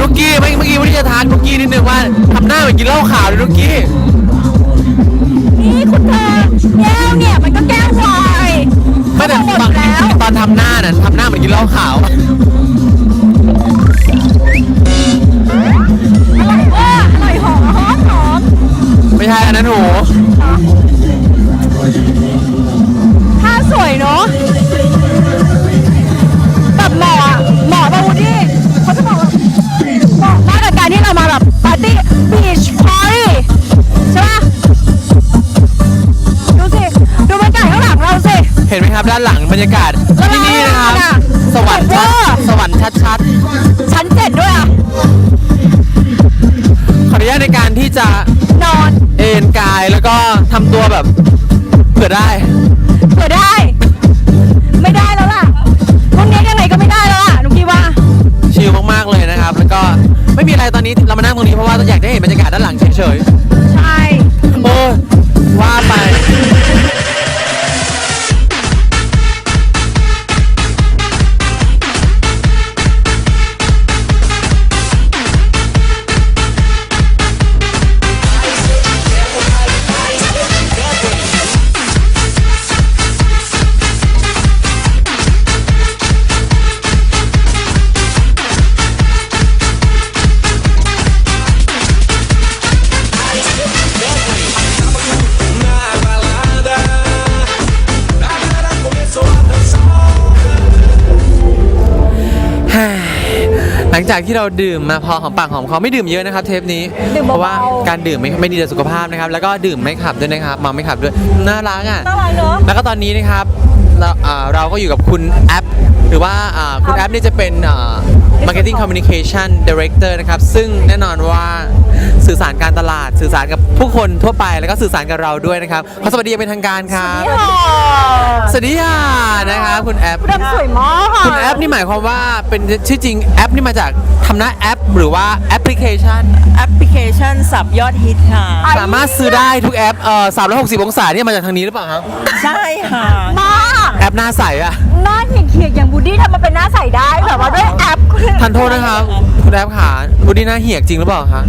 นุกกี้เมื่อกี้เมื่อกี้วันนี้จะทานนุกกี้นิดนึงว่าทำหน้าเหมือนกินเหล้าขาวเลยนุกกี้นี่คุณเธอแก้วเนี่ยมันก็แก้ววายไม่แต่หมดบางแล้วตอนทำหน้าน่ะทำหน้าเหมือนกินเหล้าขาวอร่อยว่าอร่อยหอมหอมหอมไม่ใช่อันนั้นโหท่าสวยเนาะ นไหมครับด้านหลังบรรยากาศที่นี่นะครับน่ะสวรรค์ชัดเวอร์สวรรค์ชัดชั้นเจ็ดด้วยอะๆขออนุญาตในการที่จะนอนเอนกายแล้วก็ทำตัวแบบเผื่อได้เผื่อได้ ไม่ได้แล้วล่ะพรุ่งนี้ยังไงก็ไม่ได้แล้วล่ะนุกกี้ว่าชิลมากๆเลยนะครับ แล้วก็ไม่มีอะไรตอนนี้เรามานั่งตรงนี้เพราะว่าอยากได้เห็นบรรยากาศด้านหลังเฉยใช่ๆ จากที่เราดื่มมาพอหอมปากหอมคอไม่ดื่มเยอะนะครับเทปนี้ดื่มเพเบาๆราะว่าการดื่มไม่ไม่ดีต่อสุขภาพนะครับ แล้วก็ดื่มไม่ขับด้วยนะครับเมาไม่ขับด้วยน่ารักอะ น่ารักเนอะ แล้วก็ตอนนี้นะครับเราอ่าเราก็อยู่กับคุณแอป หรือว่าอ่าคุณแอปนี่จะเป็นอ่า Marketing Communication Director นะครับ ซึ่งแน่นอนว่าสื่อสารการตลาด สื่อสารกับผู้คนทั่วไปแล้วก็สื่อสารกับเราด้วยนะครับขอสวัสดีอย่างเป็นทางการครับนี่ค่ะสวัสดีค่ะนะครับคุณแอปดำสวยมากค่ะคุณแอปนี่หมายความว่าเป็นชื่อจริงแอปนี่มาจากทำหน้าแอป หรือว่าแอปพลิเคชันแอปพลิเคชันสับยอดฮิตค่ะ สามารถซื้อได้ทุกแอปเอ่อ360 องศาเนี่ยมาจากทางนี้หรือเปล่าครับใช่ค่ะมากแอปหน้าใสอะหน้าเขียกๆอย่างบูด สได้แบบว่าด้วยแอปทันโทษนะครับคุณแอปขาบุดี้หน้าเหียกจริงหรือเปล่าคะ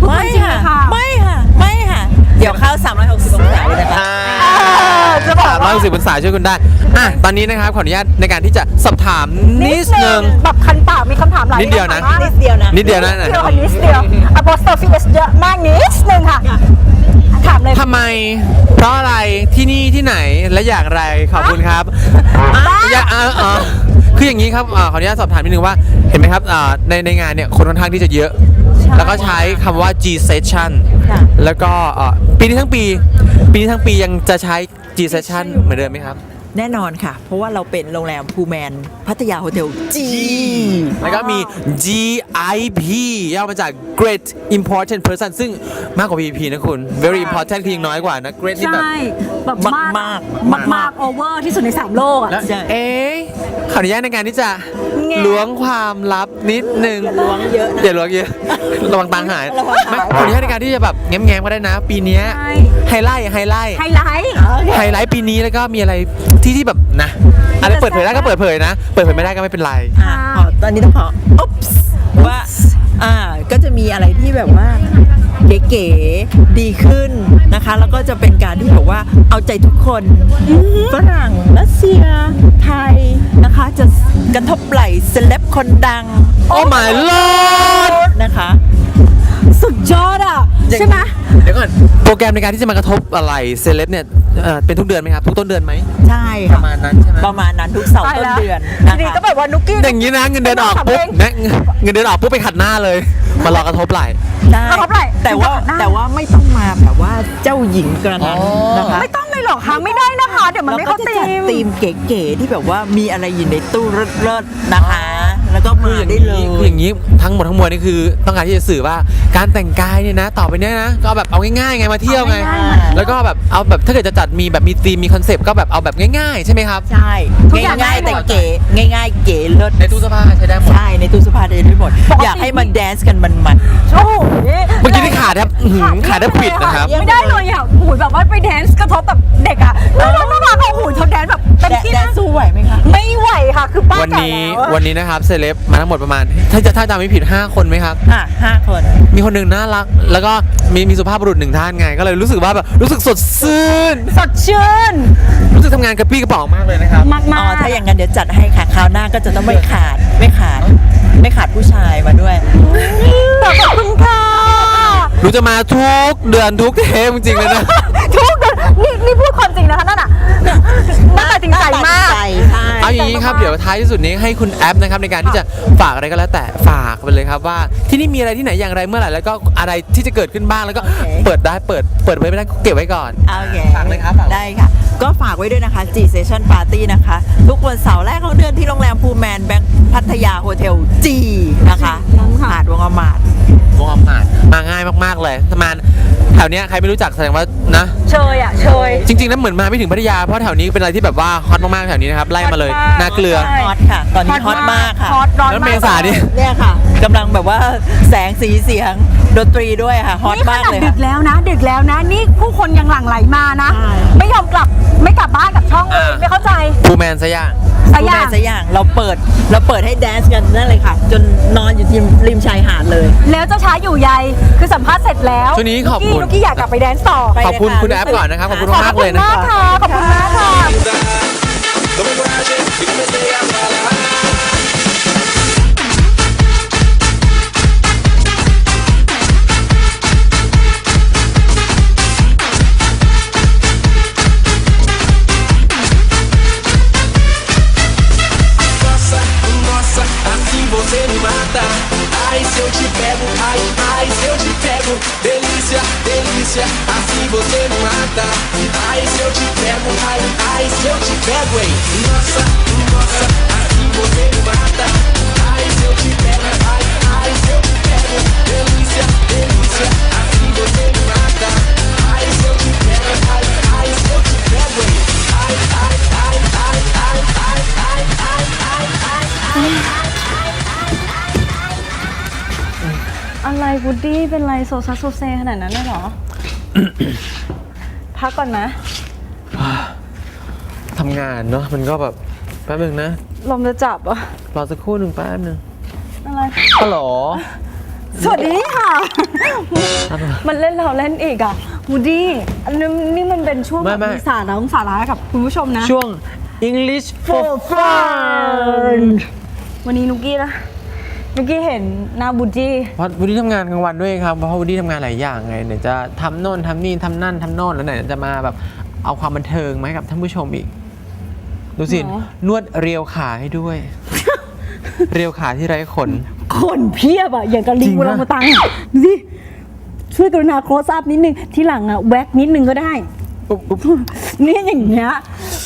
พูดไม่จริงค่ะค่ะไม่ค่ะไม่ค่ะ เดี๋ยวเข้า 360องศาเลยนะคะเออจะบอกสามร้ว่าอยหกสิบองศาช่วยคุณได้อะตอนนี้นะครับขออนุญาตในการที่จะสอบถามนิดนึงแบบคันปากมีคำถามหลายนิดเดียวนะคำถามมากนิดเดียวนะนิดเดียวนะนิดเดียวค่ะนิดเดียว apostrophe s เยอะมากนิดนึงค่ะถามเลยทำไม เพราะอะไรที่นี่ที่ไหนและอย่างไรขอบคุณครับอย่าเออเออ คืออย่างนี้ครับอ่าขออนุญาตสอบถามนิดนึงว่า เห็นไหมครับอ่าในในงานเนี่ยคนค่อนข้างที่จะเยอะแล้วก็ใช้คำว่า G session ค่ะ แล้วก็อ่าปีนี้ทั้งปี ปีนี้ทั้งปียังจะใช้ G session เหมือนเดิมไหมครับ แน่นอนค่ะ เพราะว่าเราเป็นโรงแรมพูแมน พัทยาโฮเทลจี แล้วก็มี GIP ย่อมาจาก Great Important Person ซึ่งมากกว่า VP นะคุณ Very Important คือยังน้อยกว่านะ Great นี่แบบ ใช่ แบบมากมากมาก มาก โอเวอร์ที่สุดในสามโลกอะแล้วใช่ เอ๊ะขออนุญาตในการที่จะ แงะล้วงความลับนิดนึงล้วงเยอะนะอย่าล้วงเยอะ ระวังตังค์หายระวังหาย ไม่ขออนุญาตในการที่จะแบบแง้มๆก็ได้นะ ปีเนี้ยใช่ ไฮไลท์ไฮไลท์ไฮไลท์ไฮไลท์ปีนี้แล้วก็มีอะไรที่ที่แบบนะ อะไรเปิดเผยได้ก็เปิดเผยนะ เปิดเผยไม่ได้ก็ไม่เป็นไร อะขอตอนนี้ต้องขออุ๊บส์ว่าอ่าก็จะมีอะไรที่แบบว่าเก๋ๆดีขึ้นนะคะ แล้วก็จะเป็นการที่แบบว่าเอาใจทุกคนฝรั่งรัสเซียไทยนะคะ จะกระทบไหลเซเลบคนดัง โอ้ my lord นะคะ สุดยอดอะ ใช่ไหม เดี๋ยวก่อน โปรแกรมในการที่จะมากระทบอะไรเซเลบเนี่ย เอ่อเป็นทุกเดือนไหมครับ ทุกต้นเดือนไหมใช่ปค่ะระมาณนั้นใช่ไหมประมาณนั้นทุกเสาร์ตายต้นแล้วเดือนทีนะนี้คะก็แบบว่านุกกี้อย่างนี้นะเงินเดือนออกปุ๊บนะเงินเดือนออกปุ๊บไปขัดหน้าเลย มารอกระทบไหล ได้กระทบไหล่แต่ว่าหน้าแต่ว่าไม่ต้องมาแบบว่าเจ้าหญิงกระนั้นอ๋อ นะคะไม่ต้องเลยหรอกคะไม่ได้นะคะ เดี๋ยวมันเราไม่ก็เข้าจะตีจัดม ธีมเก๋ๆที่แบบว่ามีอะไรอยู่ในตู้เลิศๆนะคะ แล้วก็คือมาอย่างได้นี้เลยคืออย่างนี้ทั้งหมดทั้งมวลนี่คือต้องการที่จะสื่อว่าการแต่งกายเนี่ยนะต่อไปเนี้ยนะก็เอาแบบเอาง่ายๆไงมาเที่ยวไงเอาง่ายๆมาเที่ยวแล้วก็แบบเอาแบบถ้าเกิดจะจัดมีแบบมีธีมมีคอนเซปต์ก็แบบเอาแบบง่ายๆ ใช่ไหมครับ ใช่ทุกอย่างง่ายได้ๆหมแต่ดเก๋ง่ายๆ เก๋เลิศในตู้เสื้อผ้าใช้ได้หมดใช่ในตู้เสื้อผ้าได้ด้วยหมดปกติอยากให้มันแดนซ์กันมันโอ้โหเมื่อกี้นี่ขาดแทบอื้อหือขาดแทบปิดนะครับ ไม่ได้เลยอะหูยแบบว่าไปแดนซ์กระทบแบบเด็กอะแล้วน้องน่ารักเอา วันแก่นี้แล้วอะวันนี้นะครับเซเลบมาทั้งหมดประมาณ ถ้าจะถ้าจำไม่ผิด 5 คนไหมครับอะห้าคน มีคนหนึ่งน่ารัก แล้วก็มีมีสุภาพบุรุษหนึ่งท่านไง ก็เลยรู้สึกว่าแบบรู้สึกสดชื่น สดชื่น รู้สึกทำงานกระปี้กระเป๋ามากเลยนะครับ มากอ๋มาอกถ้าอย่างนั้นเดี๋ยวจัดให้ค่ะ คราวหน้าก็จะต้องไม่ขาด ไม่ขาด ไม่ขาดผู้ชายมาด้วย ขอบคุณค่ะ รู้จะมาทุกเดือนทุกเทปจริงๆเลยนะ ทุกเดือนนี่นี่พูดความจริงนะคะนั่นน่ะ ท้ายที่สุดนี้ให้คุณแอปนะครับในการที่จะฝากอะไรก็แล้วแต่ฝากไปเลยครับว่าที่นี่มีอะไรที่ไหนอย่างไรเมื่อไหร่แล้วก็อะไรที่จะเกิดขึ้นบ้างแล้วก็เปิดได้เปิดเปิดไว้ไม่ได้ก็เก็บไว้ก่อน โอเคฝากเลยครับฝากได้ค่ะ ก็ฝากไว้ด้วยนะคะ G Session Party นะคะ ทุกวันเสาร์แรกของเดือนที่โรงแรมพูแมนแบงค์พัทยาโฮเทล G นะคะหาดวงอมาด วงอำมาตย์มาง่ายมากๆเลยประมาณแถวเนี้ยใครไม่รู้จักแสดงว่านะ เชยอะเชย จริงๆแล้วเหมือนมาไม่ถึงพัทยาเพราะแถวนี้เป็นอะไรที่แบบว่าฮอตมากๆแถวนี้นะครับไล่มาเลย ฮอตมากน่าเกลือใช่ฮอตค่ะ ตอนนี้ฮอตมากค่ะฮอตร้อนแล้วมากเมษาดิเนี่ยค่ะกำลังแบบว่าแสงสีเสียงดนตรีด้วยค่ะฮอตนี่ขมากนาดเลยดึค่ะ กแล้วนะ ดึกแล้วนะ นี่ผู้คนยังหลั่งไหลมานะ ใช่ ไม่ยอมกลับไม่กลับบ้านกลับช่องเลยอ่าไม่เข้าใจฟูแมนซะอย่าง สักดูอแลย่างสักอย่างเราเปิดเราเปิดให้แดนซ์กันนั่นเลยค่ะ จนนอนอยู่ที่ริมชายหาดเลย แล้วเจ้าช้าอยู่ใยคือสัมภาษณ์เสร็จแล้วช่วงนี้ขอบคุณนุกกี้อยากกลับไปแดนซ์ต่อไป ขอบคุณเลยค่ะคุณแอปก่อนนะครับ ขอบคุณขอบมากๆคุเลยณนะมากค่ะ ขอบคุณมากค่ะ Tomei coragem e comecei a falar. Nossa, nossa, assim você me mata. Ai, se eu te pego, ai, ai, Ai, se eu te pego, hein? Nossa, nossa, assim você me mata. Ai, se eu te pego, ai, ai, se eu te pego. Delícia, delícia, assim você me mata. Ai, se eu te pego, ai, ai, se eu te pego, hein. Ai, ai, ai, ai, ai, ai, ai, ai, ai, ai, ai. อะไรวูดดี้เป็นไรโซซัสโซเซขนาดนั้นเลยเหรอ พักก่อนนะำงานเนาะมันก็แบบแป๊บนึงนะลมจะจับเหรอะรอสักครู่หนึ่งแป๊บนึงอะไรฮัลโหลสวัสดีค่ะ มันเล่นเราเล่นอีกอะวูดดี้อันนี้นี่มันเป็นช่วงไม่แบบไม่มีสาระสาระกับคุณผู้ชมนะ ช่วง English for fun วันนี้นุกกี้นะนุกกี้เห็นหน้าบูดดี้เพราะวูดดี้ทำงานกลางวันด้วยครับ เพราะวูดดี้ทำงานหลายอย่างไงไหนจะทำโน่นทำนี่ทำนั่นทำโน่นแล้วไหนจะมาแบบเอาความบันเทิงมาให้กับท่านผู้ชมอีก ดูสิ นวดเรียวขาให้ด้วย เรียวขาที่ไร้ขนคนเพียบอะอย่างกับลิจริงงเวปะลามาตังอะดูสิช่วยกรุณาโคสอัพนิดนึงที่หลังอะแว็กนิดนึงก็ได้ อุ๊บอุ๊บนี่อย่างเงี้ย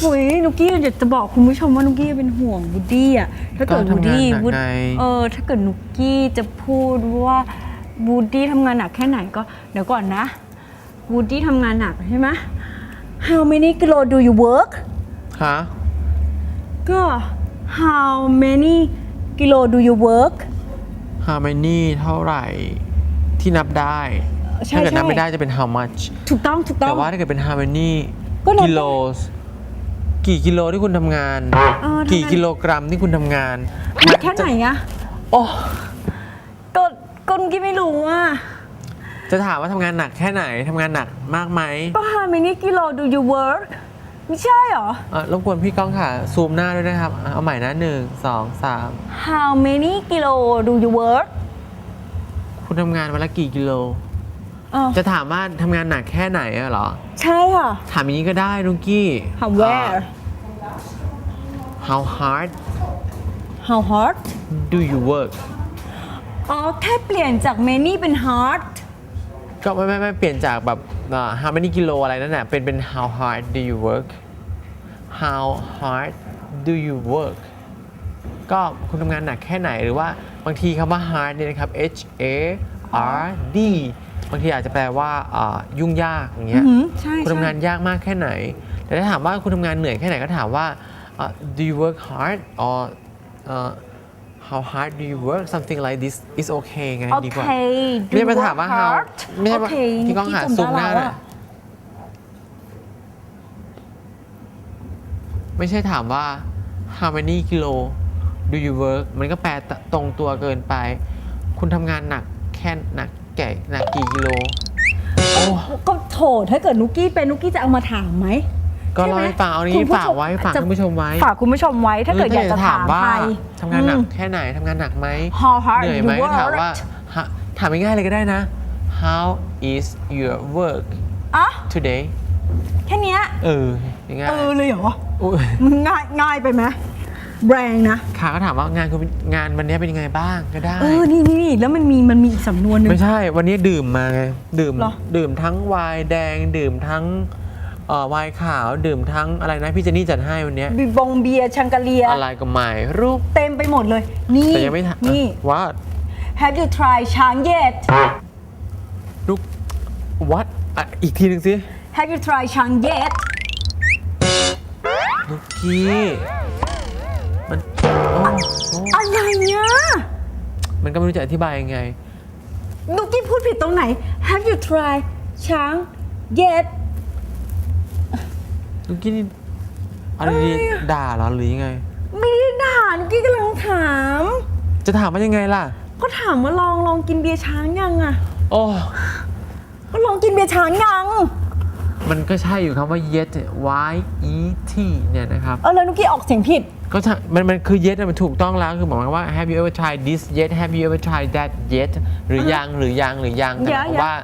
โอ้ยนุกกี้อยากจะบอกคุณผู้ชมว่านุกกี้เป็นห่วงบูดดี้อะถ้าเกิดบูดดี้ก็ทำงานหนักวูดไงเออ ถ้าเกิดนุกกี้จะพูดว่าบูดดี้ทำงานหนักแค่ไหนก็เดี๋ยวก่อนนะบูดดี้ทำงานหนักใช่ไหม How many kilo do you work ฮะ ก็ How many kilo do you work how many เท่าไหร่ที่นับได้ ใช่ถ้าเกิดนับใช่ ไม่ได้จะเป็น how much ถูกต้องถูกต้อแต่ง ว่าถ้าเกิดเป็น how many ก็นับกิโลกี่กิโลที่คุณทำงาน เออทำไม กี่กิโลกรัมที่คุณทำงานหนักแค่ไหนอะโอ้ก็ก็นุกกี้ไม่รู้ว่าจะถามว่าทำงานหนักแค่ไหนทำงานหนักมากไหมก็ How many kilo do you work ไม่ใช่เหรอ เอ่อรบกวนพี่ก้องค่ะ ซูมหน้าด้วยนะครับอะเอาใหม่นะหนึ่งสองสาม How many kilo do you work คุณทำงานวันละกี่กิโล เออจะถามว่าทำงานหนักแค่ไหนอะเหรอ ใช่ค่ะ ถามอย่างนี้ก็ได้นุงกี้ How where อ่า How hard How hard do you work อ๋อแค่เปลี่ยนจาก many เป็น hard ก็ไม่ไม่ไม่เปลี่ยนจากแบบอ่า how many กิโลอะไรนั่นแหละเป็นเป็น how hard do you work how hard do you work ก็คุณทำงานหนักแค่ไหนหรือว่าบางทีคำว่า hard เนี่ยนะครับ h a r d บางทีอาจจะแปลว่าอ่ายุ่งยากอย่างเงี้ยอืมใช่คุณทำงานใช่ยากมากแค่ไหน แต่ถ้าถามว่าคุณทำงานเหนื่อยแค่ไหนก็ถามว่าอ่า do you work hard or อ่า how hard do you work something like this is okay ไงโอดีกเคว่า do ไม่ใช่ไป you ถามว่า work how hard ไม่ใช่ว่าโอเคพี่ก้องหาจำซูมหน้าได้หแล้น่วอยอะไม่ใช่ถามว่า how many kilo do you work มันก็แปลตรงตัวเกินไป คุณทำงานหนักแค่หนักแก่หนักกี่กิโล โอ้ ก็โถถ้าเกิดนุกกี้เป็นนุกกี้จะเอามาถามไหม ก็ใช่เล่าไหมให้ฟังเอาคุนี้ณผู้ฝากชมไว้ฝากจะคุณผู้ชมไว้ฝากคุณผู้ชมไว้ถ้าเกิดอยากจะถามว่าใครทำงานหนักอืมแค่ไหนทำงานหนักไหม How hard เหนื่อยไหม you work ถามว่าฮะถามง่ายๆเลยก็ได้นะ how is your work อะ today แค่เนี้ยเออง่ายเออเลยเหรอๆอุ๊ยมันง่ายง่ายไปไหมแรงนะขาก็ถามว่างานคุณงานวันนี้เป็นยังไงบ้างก็ได้เออนี่นี่นี่แล้วมันมีมันมีอีกสำนวนหนึ่งไม่ใช่ วันนี้ดื่มมาไงดื่มเหรอดื่มทั้งไวน์แดงดื่มทั้งเอ่อ ไวน์ขาวดื่มทั้งอะไรนะพี่เจนนี่จัดให้วันเนี้ยบีบงเบียร์ชังกาเลีย อะไรก็ไม่รู้เต็มไปหมดเลย นี่แต่ยังไม่ถามนี่ ว่า Have you tried ช้าง yet ลูกวัดอีกทีหนึ่งสิ Have you tried ช้าง yet ลูกกี้มันโอ้โอ้อะไรเนี่ยมันก็ไม่รู้จะอธิบายยังไง นุกกี้พูดผิดตรงไหน Have you tried ช้าง yet ลูกกี้นี่เอะไรดีๆด่าเหรอหรือยังไง ไม่ได้ด่านุกกี้กำลังถาม จะถามว่ายังไงล่ะ ก็ถามว่าลองลองกินเบียร์ช้างยังอะโอ้ก็ลองกินเบียร์ช้างยัง มันก็ใช่อยู่คำว่า yet เนี่ย y e t เนี่ยนะครับ เออแล้วนุกกี้ออกเสียงผิด ก็ใช่มันมันคือ yet อะมันถูกต้องแล้วคือหมายความว่า have you ever tried this yet have you ever tried that yet หรือยังหรือยังหรือยังแต่หมายความว่า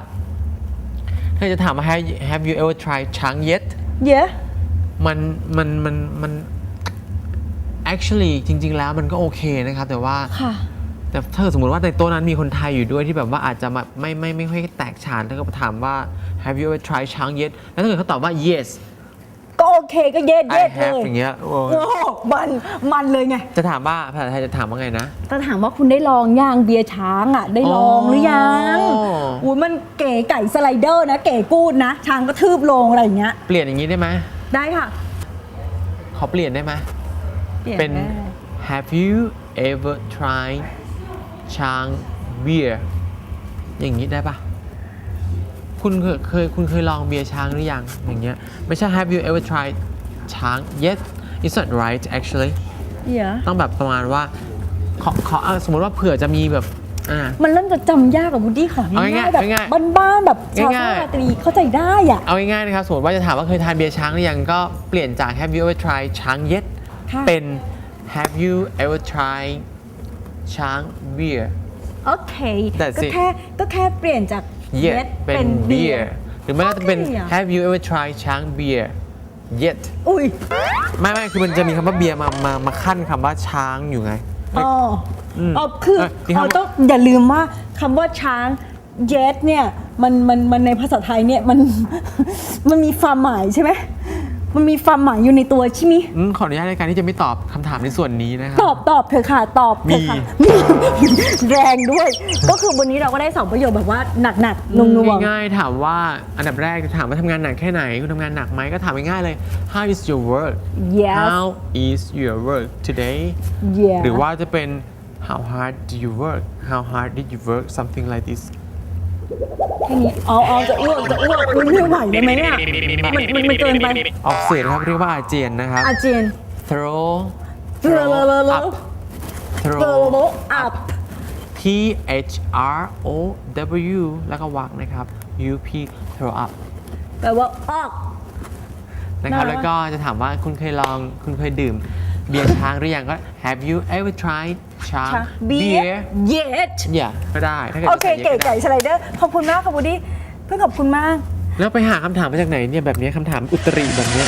ถ้าจะถามว่า have you- have you ever tried ช้าง yet yeah มันมันมันมัน actually จริง ๆ แล้วมันก็โอเคนะครับ แต่ว่าค่ะ แต่ถ้าเกิดสมมติว่าในโต๊ะนั้นมีคนไทยอยู่ด้วยที่แบบว่าอาจจะแบบไม่ไม่ไม่ค่อยแตกฉานแล้วก็ถามว่า have you ever tried ช้าง yet แล้วถ้าเกิดเขาตอบว่า yes ก็โอเคก็เย็ด I เย็ดเล have ยอย่างเงี้ยโอ้โอ้โหมันมันเลยไงจะถามว่าภาษาไทยจะถามว่าไงนะ แต่ถามว่าคุณได้ลองย่างเบียร์ช้างอะ ได้ลองหรือยังอ๋อ อุ้ยมันเก๋ไก่สไลเดอร์นะ เก๋กูดนะ ช้างก็ทืบลงอะไรอย่างเงี้ย เปลี่ยนอย่างนี้ได้ไหม ได้ค่ะ ขอเปลี่ยนได้ไหมเป็น ได้ Have you ever tried ช้าง beer อย่างนี้ได้ปะคุณเคยเคยคุณเคยลองเบียร์ช้างหรือยังอย่างเงี้ยไม่ใช่ Have you ever tried ช้าง yes it's not right actually เดี๋ยวต้องแบบประมาณว่าขอขอเอาสมมติว่าเผื่อจะมีแบบ อ่า มันเริ่มจะจำยากกับวูดดี้ของเอาง่ายๆแบบง่ายบ้านๆแบบชาวง่ายๆ ราตรีเข้าใจได้อะเอาง่ายๆนะครับ สมมติว่าจะถามว่าเคยทานเบียร์ช้างหรือยังก็เปลี่ยนจาก Have you ever tried ช้าง yes ค่ะเป็น Have you ever tried ช้าง beer โอเค That's ก็ it แค่ก็แค่เปลี่ยนจาก yet yet เป็น beer หรือไม่ก็จะเป็น โอเคอะ Have you ever tried ช้าง beer yet อุ้ยไม่ไม่คือมันจะมีคำว่าเบียร์มามามาขั้นคำว่าช้างอยู่ไง อ๋อ อมอ๋อคือเอ้ยมีคำอ๋อต้องอย่าลืมว่าคำว่าช้าง jet เนี่ยมันมันมันในภาษาไทยเนี่ยมันมันมีความหมายใช่ไหมมันมีความหมายอยู่ในตัวใช่ไหมอืมขออนุญาตในการที่จะไม่ตอบคำถามในส่วนนี้นะครัตอบตอบเถอะค่ะ ตอบเถอะค่ะมีมีแรงด้วย ก็คือวันนี้เราก็ได้สองประโยคแบบว่าหนักๆหน่วงง่ายๆถามว่าอันดับแรกจะถามว่าทำงานหนักแค่ไหน คุณทำงานหนักไหมก็ถามง่ายๆเลย How is your work ๆ yes How is your work today yeah หรือว่าจะเป็น How hard do you work How hard did you work something like this แค่นี้เอาเอาจะอ้วกจะอ้วกอุ๊ยไม่ไหวได้ไหมเนี่ยมันมันมันเกินไปออกเสียงนะครับเรียกว่าอาเจียนนะครับ อาเจียน throw เลอะเลอะเลอะเลอะ up เกิ throw โลอัพ T H R O W แล้วก็วักนะครับ U P throw up แปลว่าออกนะครับน่ารักแล้วก็จะถามว่าคุณเคยลองคุณเคยดื่ม เบียร์ช้างหรือยังก็ Have you ever tried ช้างเบีย beer ร์เย็ดอย่าก็ได้ถ้าเกิดโอเคจะใส่เก๋ยอะก็ไก่ได้สไลเดอร์ขอบคุณมากค่ะบูดี้เพื่อนขอบคุณมาก แล้วไปหาคำถามมาจากไหนเนี่ยแบบนี้คำถามอุตริแบบเนี้ย